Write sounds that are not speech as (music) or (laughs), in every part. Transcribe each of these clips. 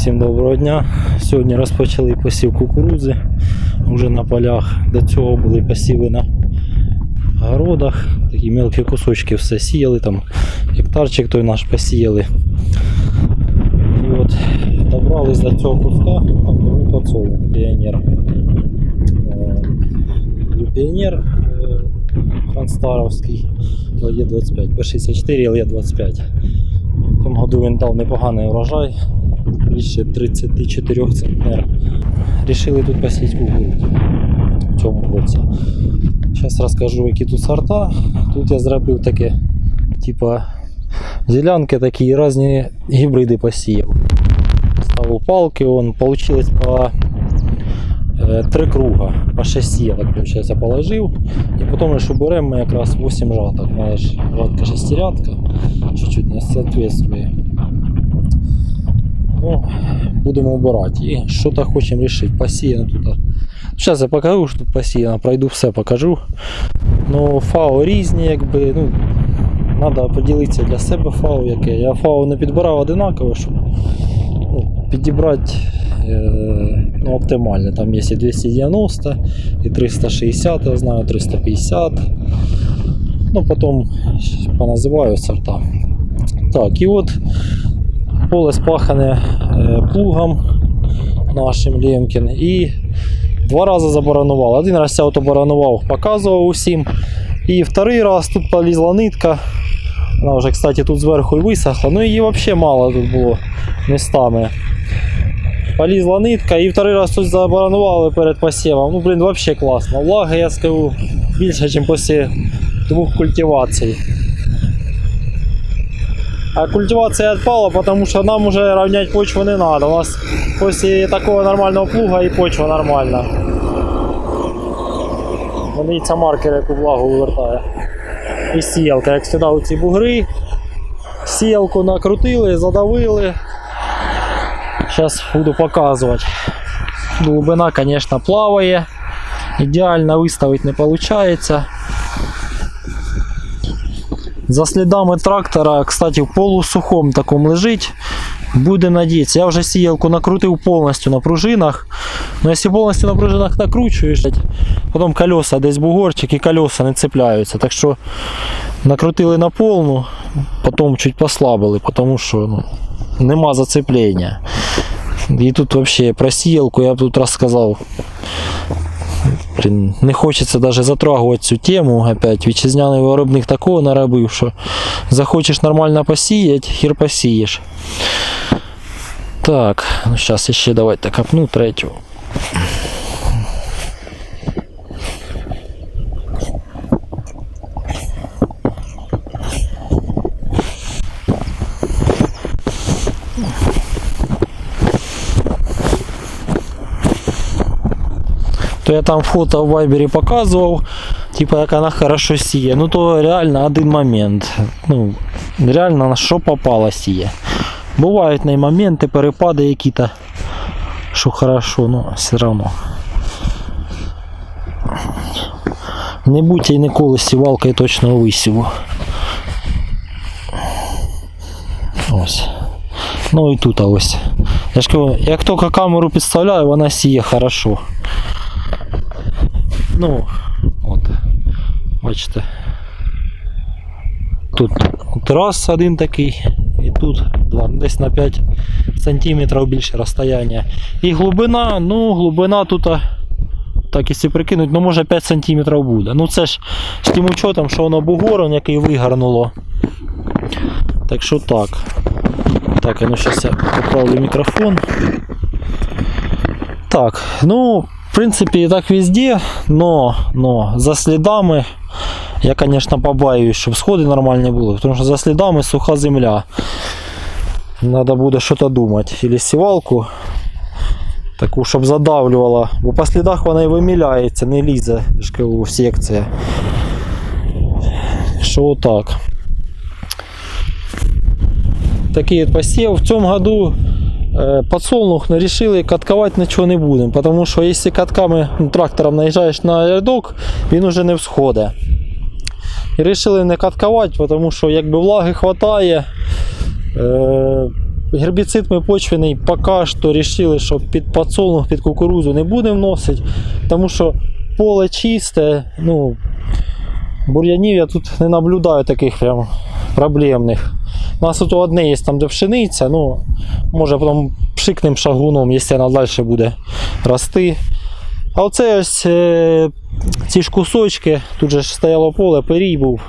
Всім доброго дня. Сьогодні розпочали посів кукурудзи вже на полях. До цього були посіви на городах. Такі мелкі кусочки все сіяли, там гектарчик той наш посіяли. І от добрались до цього куска, там був піонер. Е, Піонер е, Кронстаровський ЛЕ-25, Б64 ЛЕ-25. В тому году він дав непоганий урожай, більше 34 центнер. Рішили тут посіяти кукурудзу в цьому році. Зараз розкажу, які тут сорта. Тут я зробив таке, типа ділянки такі і різні гібриди посіяв. Ставив палки, он, получилось по е, три круга, по 6 сілок, виходить, положив. І потім, що беремо ми якраз 8 жаток. У мене ж жатка шестирядка, чуть-чуть не соответствує. Ну, будемо обирати. І що то хочемо рішити. Посіяно тут. Зараз я покажу, що тут посіяно, пройду все покажу. Ну, фау різні, якби, ну, треба поділитися для себе фау яке. Я фау не підбирав одинаково, щоб ну, підібрати е, ну, оптимально. Там є і 290, і 360, я знаю, 350. Ну, потім поназиваю сорта. Так, і от поле спахане е, плугом нашим Лемкін. І два рази забаранував. Один раз я от обаранував, показував усім. І вторий раз тут полізла нитка. Вона вже, кстати, тут зверху і висохла. Ну її взагалі мало тут було містами. Полізла нитка і второй раз тут забаранували перед посівом. Ну, блін, взагалі класно. Влага, я скажу, більше, ніж після двох культивацій. А культивация отпала, потому что нам уже равнять почву не надо. У нас после такого нормального плуга и почва нормальна. Дивіться маркер, яку влагу вивертає. І сіялка, як завжди, у ці бугри. Сіялку накрутили, задавили. Зараз буду показувати. Глибина, звісно, плаває. Ідеально виставити не виходить. За слідами трактора, кстати, в полусухому такому лежить. Буде надіятися. Я вже сіялку накрутив повністю на пружинах. Ну, якщо повністю на пружинах накручуєш, потім колеса десь бугорчик і колеса не цепляються. Так що накрутили на повну, потім чуть послабили, тому що ну, нема зацеплення. І тут взагалі про сіялку я б тут розказав. Блін, не хочеться навіть затрагувати цю тему. Опять вітчизняний виробник такого наробив, що захочеш нормально посіяти, хір посієш. Так, ну зараз ще давайте копну третю. То я там фото в вайбері показував, типа як вона хорошо сіє. Ну то реально один момент. Ну, реально на що попало сіє. Бувають на моменти, перепади які-то, що хорошо, ну все одно. Не будьте ніколи сівалкою точного висіву. Ось. Ну і тут ось. Я ж кажу, як тільки камеру підставляю, вона сіє хорошо. Ну, от, бачите. Тут раз один такий, і тут два, десь на 5 сантиметрів більше розстояння. І глибина, ну, глибина тут, так якщо прикинуть, ну може 5 сантиметрів буде. Ну це ж з тим учетом, що воно бугором, який вигарнуло. Так що так. Так, ну зараз я поправлю мікрофон. Так, ну, в принципе, и так везде, но, но за следами я, конечно, побаюсь, щоб сходи нормальні були, тому що за слідами суха земля. Надо буде щось думати. Или сівалку таку, щоб задавлювала. Бо по слідах вона і виміляється, не лізе ж кажу, в секція. Що отак. Такий от посів. В цьому году Э, подсолнух решили катковать нічого не будемо, тому що якщо катками ну, трактором наїжджаєш на рядок, він уже не всходить. І вирішили не каткувати, тому що якби влаги вистачає, е, Гербіцид ми почвений поки що вирішили, що під подсолнух, під кукурузу не будемо вносити, тому що поле чисте, ну, бур'янів я тут не наблюдаю таких прям проблемних. У нас тут одне є там, де пшениця, ну, може потім пшикнем шагуном, якщо вона далі буде рости. А оце ось е, ці ж кусочки, тут же стояло поле, перій був.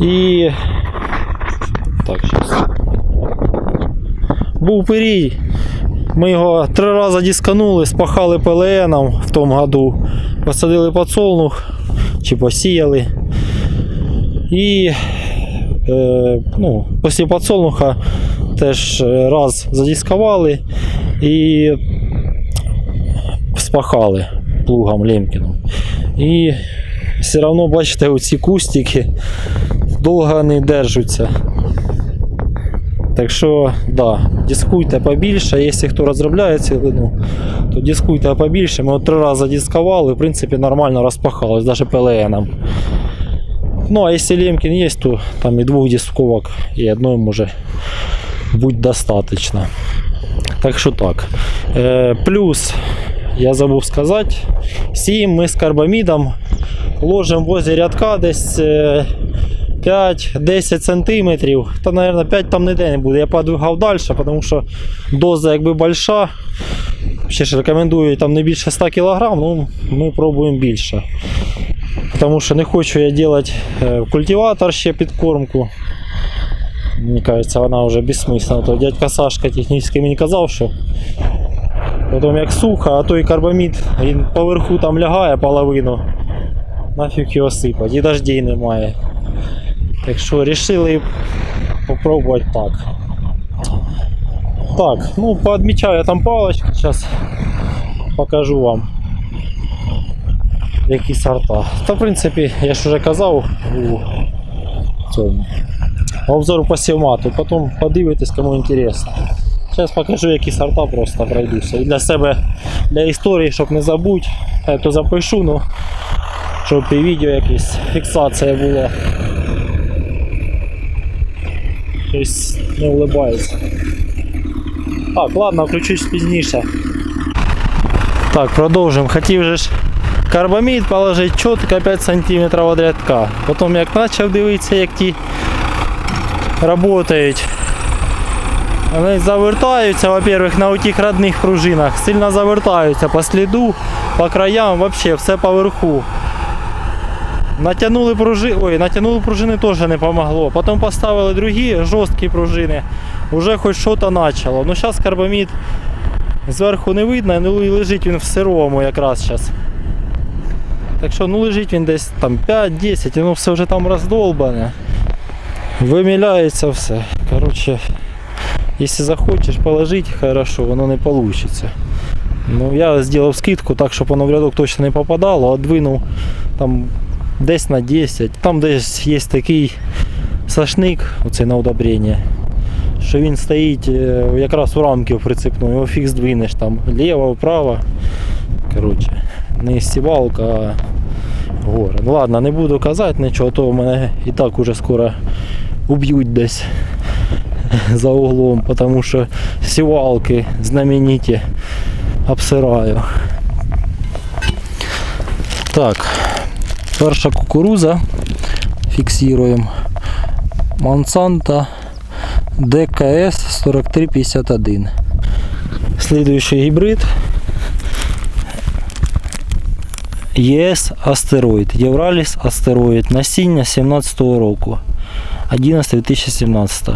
І. Так, зараз. Був перій. Ми його три рази дисканули, спахали ПЛНом в тому году, посадили подсолнух чи посіяли. І ну, після подсолнуха теж е, раз задіскували і спахали плугом Лемкіном. І все одно, бачите, оці кустики довго не держаться. Так що, да, дискуйте побільше, якщо хто розробляє цілину, то дискуйте побільше. Ми от три рази дискували, в принципі, нормально розпахалось, навіть ПЛНом. Ну, а якщо Лемкін є, то там і двох дисковок, і одної може бути достатньо. Так що так. Е, плюс, я забув сказати, сіємо ми з карбамідом ложимо возле рядка десь е, 5-10 сантиметрів. Та, мабуть, 5 там ніде не буде. Я подвигав далі, тому що доза якби больша. Ще ж рекомендую там не більше 100 кг, ну ми пробуємо більше. Тому що не хочу я робити е, культиватор ще підкормку. Мені кажеться, вона вже безсмисленна. То дядька Сашка технічно мені казав, що потім як сухо, а той карбамід він поверху там лягає половину. Нафіг його сипати, і дождей немає. Так що вирішили попробувати так. Так, ну поотмічаю я там палочки, зараз покажу вам Які сорта. Та в принципі, я ж вже казав у цьому обзору по сівмату, потім подивитесь, кому інтересно. Зараз покажу, які сорта просто пройдуся. І для себе, для історії, щоб не забути, я то запишу, ну, щоб і відео якась фіксація була. Щось не улыбається. Так, ладно, включусь пізніше. Так, продовжимо. Хотів же ж карбамід положити чітко 5 см від рядка. Потім як почав дивитися, як ті працюють. Вони завертаються, во-первых, на тих родних пружинах, сильно завертаються по сліду, по краям, вообще все поверху. Натягнули пружини, ой, натягнули пружини теж не помогло. Потім поставили другі жорсткі пружини, вже хоч щось почало. Ну зараз карбамід зверху не видно, ну і лежить він в сирому якраз зараз. Так що ну лежить він десь там 5-10, і ну все вже там роздолбане. Виміляється все. Коротше, якщо захочеш положити, хорошо, воно не вийде. Ну, я зробив скидку так, щоб воно в рядок точно не попадало, а там десь на 10. Там десь є такий сашник, оце на удобрення, що він стоїть е, якраз у рамки в прицепну, його фіг здвинеш там ліво, вправо. Коротше, не сівалка, а гори. Ну ладно, не буду казати нічого, то мене і так уже скоро уб'ють десь (laughs) за углом, тому що сівалки знамениті обсираю. Так, перша кукуруза фіксуємо. Monsanto DKS 4351. Слідуючий гібрид ЄС Астероїд. Євраліс Астероїд. Насіння 17-го року. 11 2017.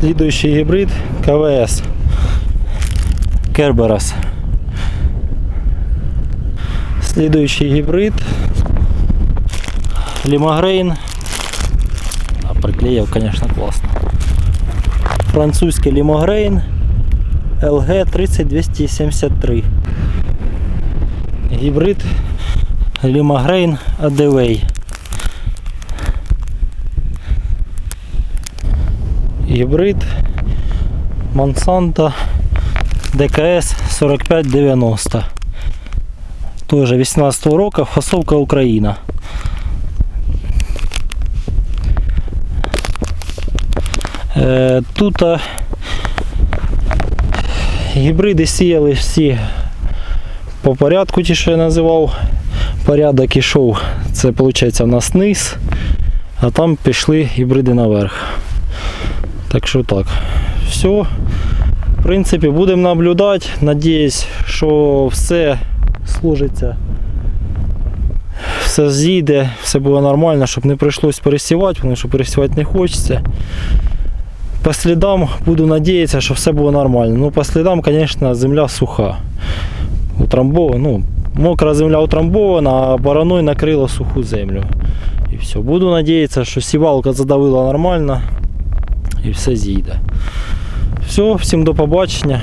Слідуючий гібрид КВС. Керберас. Слідуючий гібрид Лімагрейн. А приклеїв, конечно, класно. Французький Лімагрейн LG 30273. Гібрид Лімагрейн ADV. Гібрид Monsanto DKS 4590. Тоже 18 року, фасовка Україна. Е, тут гібриди сіяли всі по порядку, ті, що я називав. Порядок ішов, це виходить у нас низ, а там пішли гібриди наверх. Так що так. Все. В принципі, будемо наблюдати. Надіюсь, що все служиться, все зійде, все буде нормально, щоб не прийшлось пересівати, тому що пересівати не хочеться. По слідам буду надіятися, що все буде нормально. Ну, по слідам, звісно, земля суха. Утрамбована, ну, мокра земля утрамбована, а бараною накрила суху землю. І все. Буду надіятися, що сівалка задавила нормально і все зійде. Все, всім до побачення.